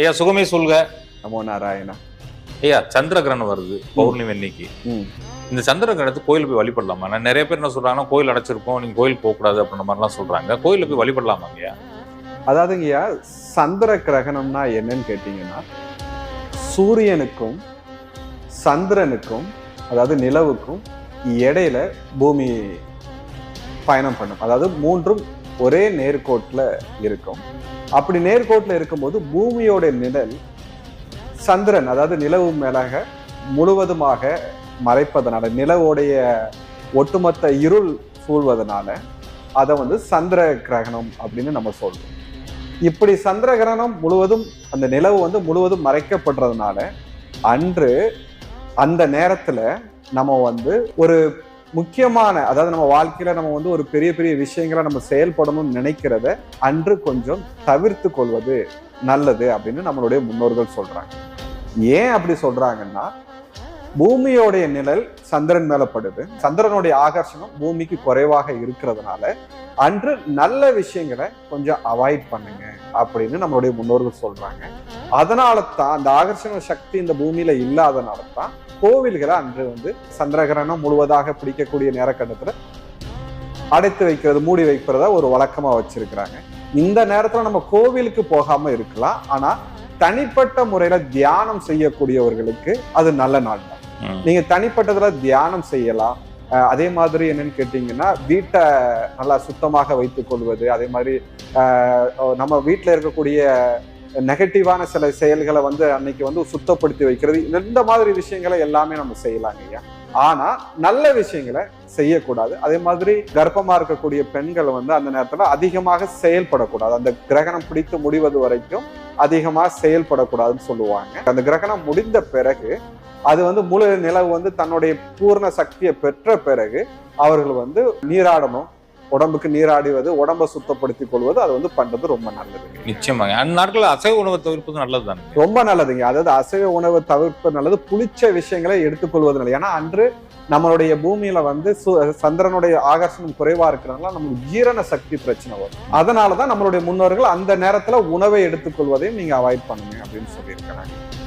ஐயா சுகமே சொல்க. நமோ நாராயணா. ஐயா சந்திர கிரகணம் வருது பௌர்ணமி அன்னைக்கு. இந்த சந்திர கிரகணத்தை கோயிலுக்கு போய் வழிபடலாமா? நான் நிறைய பேர் என்ன சொல்றாங்கன்னா கோயில் அடைச்சிருக்கோம் நீங்க கோயில் போக கூடாது அப்படின்ற மாதிரிலாம் சொல்றாங்க. கோயிலுக்கு போய் வழிபடலாமா ஐயா? அதாவதுங்கய்யா சந்திர கிரகணம்னா என்னன்னு கேட்டீங்கன்னா சூரியனுக்கும் சந்திரனுக்கும் அதாவது நிலவுக்கும் இடையில பூமி பயணம் பண்ணும். அதாவது மூன்றும் ஒரே நேர்கோட்டில் இருக்கும். அப்படி நேர்கோட்டில் இருக்கும்போது பூமியோட நிழல் சந்திரன் அதாவது நிலவு மேலாக முழுவதுமாக மறைப்பதனால நிலவோடைய ஒட்டுமொத்த இருள் சூழ்வதனால அதை வந்து சந்திர கிரகணம் அப்படின்னு நம்ம சொல்றோம். இப்படி சந்திர கிரகணம் முழுவதும் அந்த நிலவு வந்து முழுவதும் மறைக்கப்படுறதுனால அன்று அந்த நேரத்துல நம்ம வந்து ஒரு முக்கியமான அதாவது நம்ம வாழ்க்கையில நம்ம வந்து ஒரு பெரிய பெரிய விஷயங்களை நம்ம செயல்படணும்னு நினைக்கிறத அன்று கொஞ்சம் தவிர்த்து கொள்வது நல்லது அப்படின்னு நம்மளுடைய முன்னோர்கள் சொல்றாங்க. ஏன் அப்படி சொல்றாங்கன்னா பூமியோடைய நிழல் சந்திரன் மேலப்படுது படுது. சந்திரனுடைய ஆகர்ஷணம் பூமிக்கு குறைவாக இருக்கிறதுனால அன்று நல்ல விஷயங்களை கொஞ்சம் அவாய்ட் பண்ணுங்க அப்படின்னு நம்மளுடைய முன்னோர்கள் சொல்றாங்க. அதனால தான் அந்த ஆகர்ஷண சக்தி இந்த பூமியில இல்லாதனால தான் கோவில்களை அன்று வந்து சந்திரகிரகணம் முழுவதாக பிடிக்கக்கூடிய நேரக்கட்டத்துல அடைத்து வைக்கிறது மூடி வைக்கிறதா ஒரு வழக்கமா வச்சிருக்கிறாங்க. இந்த நேரத்துல நம்ம கோவிலுக்கு போகாம இருக்கலாம். ஆனா தனிப்பட்ட முறையில தியானம் செய்யக்கூடியவர்களுக்கு அது நல்ல நாள் தான். நீங்க தனிப்பட்டதுல தியானம் செய்யலாம். அதே மாதிரி என்னன்னு கேட்டீங்கன்னா வீட்டை நல்லா சுத்தமாக வைத்துக் கொள்வது அதே மாதிரி நம்ம வீட்டில் இருக்கக்கூடிய நெகட்டிவான சில செயல்களை வந்து அன்னைக்கு வந்து சுத்தப்படுத்தி வைக்கிறது. இந்த மாதிரி விஷயங்களை எல்லாமே நம்ம செய்யலாங்க ஐயா ஆனா நல்ல விஷயங்களை செய்யக்கூடாது. அதே மாதிரி கர்ப்பமா இருக்கக்கூடிய பெண்கள் வந்து அந்த நேரத்துல அதிகமாக செயல்படக்கூடாது. அந்த கிரகணம் பிடித்து முடிவது வரைக்கும் அதிகமா செயல்படக்கூடாதுன்னு சொல்லுவாங்க. அந்த கிரகணம் முடிந்த பிறகு அது வந்து முழு நிலவு வந்து தன்னுடைய பூர்ண சக்தியை பெற்ற பிறகு அவர்கள் வந்து நீராடணும். உடம்புக்கு நீராடுவது உடம்பை சுத்தப்படுத்திக் கொள்வது அது வந்து பண்றது ரொம்ப நல்லதுங்க நிச்சயமாங்க. அந்த நாட்களில் அசைவ உணவை தவிர்ப்பது நல்லது தானே? ரொம்ப நல்லதுங்க. அதாவது அசைவ உணவு தவிர்ப்பது நல்லது. புளிச்ச விஷயங்களை எடுத்துக்கொள்வது நல்லது. ஏன்னா அன்று நம்மளுடைய பூமியில வந்து சு- சந்திரனுடைய ஆகர்ஷணம் குறைவா இருக்கிறதுனால நமக்கு ஜீரண சக்தி பிரச்சனை வரும். அதனாலதான் நம்மளுடைய முன்னோர்கள் அந்த நேரத்துல உணவை எடுத்துக்கொள்வதையும் நீங்க அவாய்ட் பண்ணுங்க அப்படின்னு சொல்லியிருக்கிறாங்க.